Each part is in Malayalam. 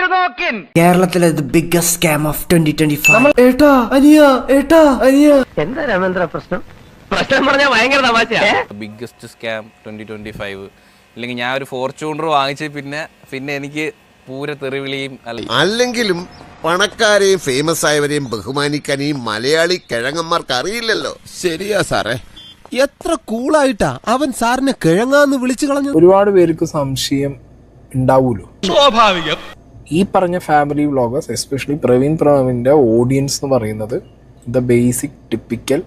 ടോക്കിൻ കേരളത്തിലെ the biggest scam of twenty twenty five ഏട്ടാ അനിയ ഏട്ടാ അനിയ. എന്താ രാമേന്ദ്ര പ്രശ്നം? പ്രശ്നം പറഞ്ഞാൽ ഭയങ്കര തമാശയാ. Biggest scam twenty twenty five ഇല്ലെങ്കിൽ ഞാൻ ഒരു ഫോർച്യൂണർ വാങ്ങിച്ച് പിന്നെ പിന്നെ എനിക്ക് പൂര തെറിവിളിയും അല്ല അല്ലെങ്കിലും പണക്കാരെയും ഫേമസ് ആയവരെയും ബഹുമാനിക്കാൻ ഈ മലയാളി കിഴങ്ങന്മാർക്ക് അറിയില്ലല്ലോ. ശരിയാ സാറേ. എത്ര കൂളായിട്ടാ അവൻ സാറിനെ കിഴങ്ങാന്ന് വിളിച്ചു കളഞ്ഞു. ഒരുപാട് പേർക്ക് സംശയം. ഉണ്ടാവൂലോ? സ്വാഭാവികം. ഈ പറഞ്ഞ ഫാമിലി വ്ളോഗേഴ്സ് എസ്പെഷ്യലി പ്രവീൺ പ്രവിന്റെ ഓഡിയൻസ് എന്ന് പറയുന്നത് ദ ബേസിക് ടിപ്പിക്കൽ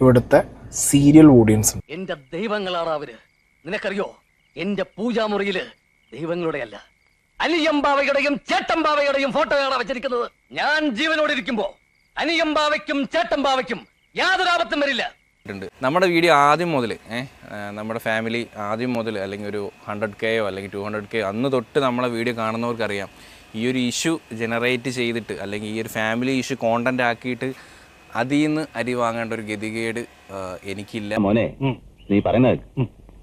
ഇവിടുത്തെ സീരിയൽ ഓഡിയൻസ് എന്റെ ദൈവങ്ങളാണ് അവർ. നിനക്കറിയോ? എന്റെ പൂജാമുറിയിൽ ദൈവങ്ങളുടെ അല്ല. അനിയമ്പാവയുടെയും ചേട്ടമ്പാവയുടെയും ഫോട്ടോയാണ് വെച്ചിരിക്കുന്നത്. ഞാൻ ജീവനോടെ ഇരിക്കുമ്പോ അനിയമ്പാവയ്ക്കും ചേട്ടമ്പാവയ്ക്കും യാതൊരാപത്തും വരില്ല. ഉണ്ട് നമ്മുടെ വീഡിയോ ആദ്യം മുതൽ നമ്മുടെ ഫാമിലി ആദ്യം മുതൽ അല്ലെങ്കിൽ ഒരു ഹൺഡ്രഡ് കെയോ അല്ലെങ്കിൽ ടു ഹൺഡ്രഡ് കെയോ അന്ന് തൊട്ട് നമ്മളെ വീഡിയോ കാണുന്നവർക്കറിയാം. ഈ ഒരു ഇഷ്യൂ ജനറേറ്റ് ചെയ്തിട്ട് അല്ലെങ്കിൽ ഈ ഒരു ഫാമിലി ഇഷ്യൂ കോണ്ടന്റ് ആക്കിയിട്ട് അതിൽ നിന്ന് അരി വാങ്ങേണ്ട ഒരു ഗതികേട് എനിക്കില്ല. മോനെ നീ പറയുന്നത്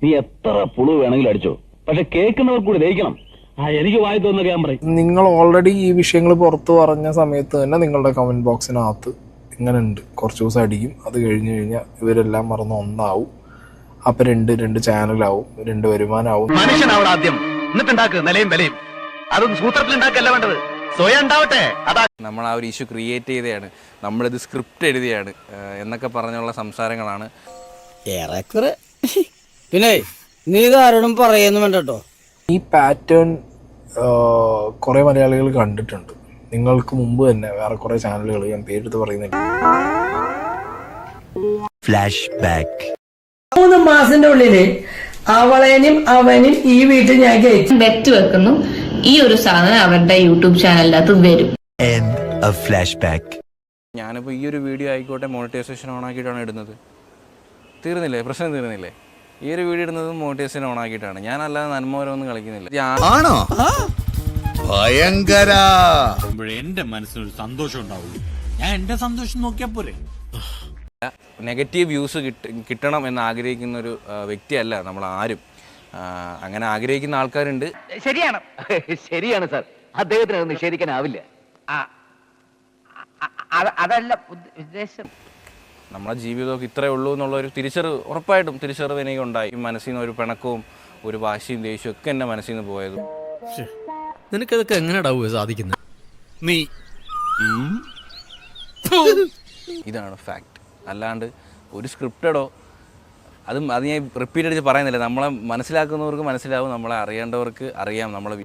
നീ എത്ര പുളു വേണമെങ്കിലും അടിച്ചോ. പക്ഷെ കേൾക്കുന്നവർ കൂടി ദഹിക്കണം. ആ എനിക്ക് വായി തോന്നുന്ന ഞാൻ പറയും. നിങ്ങൾ ഓൾറെഡി ഈ വിഷയങ്ങൾ പുറത്തു പറഞ്ഞ സമയത്ത് തന്നെ നിങ്ങളുടെ കമന്റ് ബോക്സിനകത്ത് ഇങ്ങനെ ഉണ്ട് കുറച്ച് ദിവസം അടിക്കും അത് കഴിഞ്ഞ് കഴിഞ്ഞാൽ ഇവരെല്ലാം മറന്ന് ഒന്നാവും. അപ്പൊ രണ്ട് രണ്ട് ചാനലാവും. രണ്ട് വരുമാനമാവും മനുഷ്യനാവണം ആദ്യം. എന്നിട്ടുണ്ടാക്കുക നിലയും വിലയും. അതൊന്നും സൂത്രത്തിലുണ്ടാക്കല്ല വേണ്ടത്. സ്വയം ഉണ്ടാവട്ടെ. അതാ. നമ്മൾ ആ ഒരു ഇഷ്യൂ ക്രിയേറ്റ് ചെയ്തതാണ് നമ്മളിത് സ്ക്രിപ്റ്റ് എഴുതിയാണ്. എന്നൊക്കെ പറഞ്ഞുള്ള സംസാരങ്ങളാണ്. ഏറെക്കുറെ. പിന്നെ നീ ഇതാരോടും പറയുന്നു വേണ്ട കേട്ടോ ഈ പാറ്റേൺ കുറേ മലയാളികൾ കണ്ടിട്ടുണ്ട്. നിങ്ങൾക്ക് മുമ്പ് തന്നെ വേറെ കുറെ ചാനലുകൾ ഞാൻ പേരെടുത്ത് പറയുന്നില്ല ഫ്ലാഷ് ബാക്ക് മൂന്ന് മാസത്തിന്റെ ഉള്ളിൽ അവളേനും അവനും ഈ വീട്ടിൽ ഞാൻ കയറ്റി. ബെറ്റ് വെക്കുന്നു. ഈ ഒരു സാധനം അവരുടെ യൂട്യൂബ് ചാനലിനകത്ത് വരും. ഞാനിപ്പോൾ ഈ ഒരു വീഡിയോ ആയിക്കോട്ടെ മോണിറ്റൈസേഷൻ ഓൺ ആക്കിയിട്ടാണ് ഇടുന്നത്. തീർന്നില്ലേ? പ്രശ്നം തീർന്നില്ലേ? ഈ ഒരു വീഡിയോ ഇടുന്നത് മോണിറ്റൈസേഷൻ ഓൺ ആക്കിയിട്ടാണ്. ഞാനല്ലാതെ നന്മ നന്മോരൊന്നും കളിക്കുന്നില്ല. ആണോ? ഭയങ്കര. എന്റെ മനസ്സിനൊരു സന്തോഷം ഉണ്ടാവുള്ളൂ ഞാൻ എന്റെ സന്തോഷം നോക്കിയാ പോരെ. നെഗറ്റീവ് വ്യൂസ് കിട്ട കിട്ടണം എന്ന് ആഗ്രഹിക്കുന്ന ഒരു വ്യക്തിയല്ല നമ്മൾ ആരും. അങ്ങനെ ആഗ്രഹിക്കുന്ന ആൾക്കാരുണ്ട്. ശരിയാണ്. ശരിയാണ് സാർ. അദ്ദേഹത്തിന് അത് നിഷേധിക്കാനാവില്ല. അതല്ല ഉദ്ദേശം. നമ്മുടെ ജീവിതമൊക്കെ ഇത്രയേ ഉള്ളൂ എന്നുള്ള ഒരു തിരിച്ചറിവ് ഉറപ്പായിട്ടും തിരിച്ചറിവ് എനിക്ക് ഉണ്ടായി. ഈ മനസ്സിൽ നിന്ന് ഒരു പിണക്കവും ഒരു വാശിയും ദേഷ്യവും ഒക്കെ എന്റെ മനസ്സിൽ നിന്ന് പോയത്. നിനക്കതൊക്കെ എങ്ങനെയാടാവുക സാധിക്കുന്നത് നീ ഇതാണ് ഫാക്ട് അല്ലാണ്ട് ഒരു സ്ക്രിപ്റ്റഡോ അതും അത് ഞാൻ റിപ്പീറ്റ് അടിച്ച് പറയുന്നില്ല. നമ്മളെ മനസ്സിലാക്കുന്നവർക്ക് മനസ്സിലാവും നമ്മളെ അറിയേണ്ടവർക്ക് അറിയാം നമ്മളെ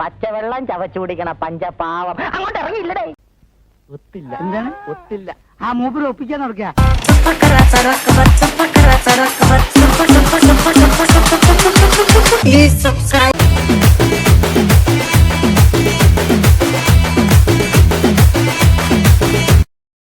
പച്ചവെള്ളം ചവച്ചു കുടിക്കണ പഞ്ചപാവം. അങ്ങോട്ട് ഇറങ്ങിയില്ലടേ. ഒത്തില്ല. എന്താണ് ഒത്തില്ല. ആ മൂപ്പര് ഒപ്പിക്കാൻ നടക്കുക Please subscribe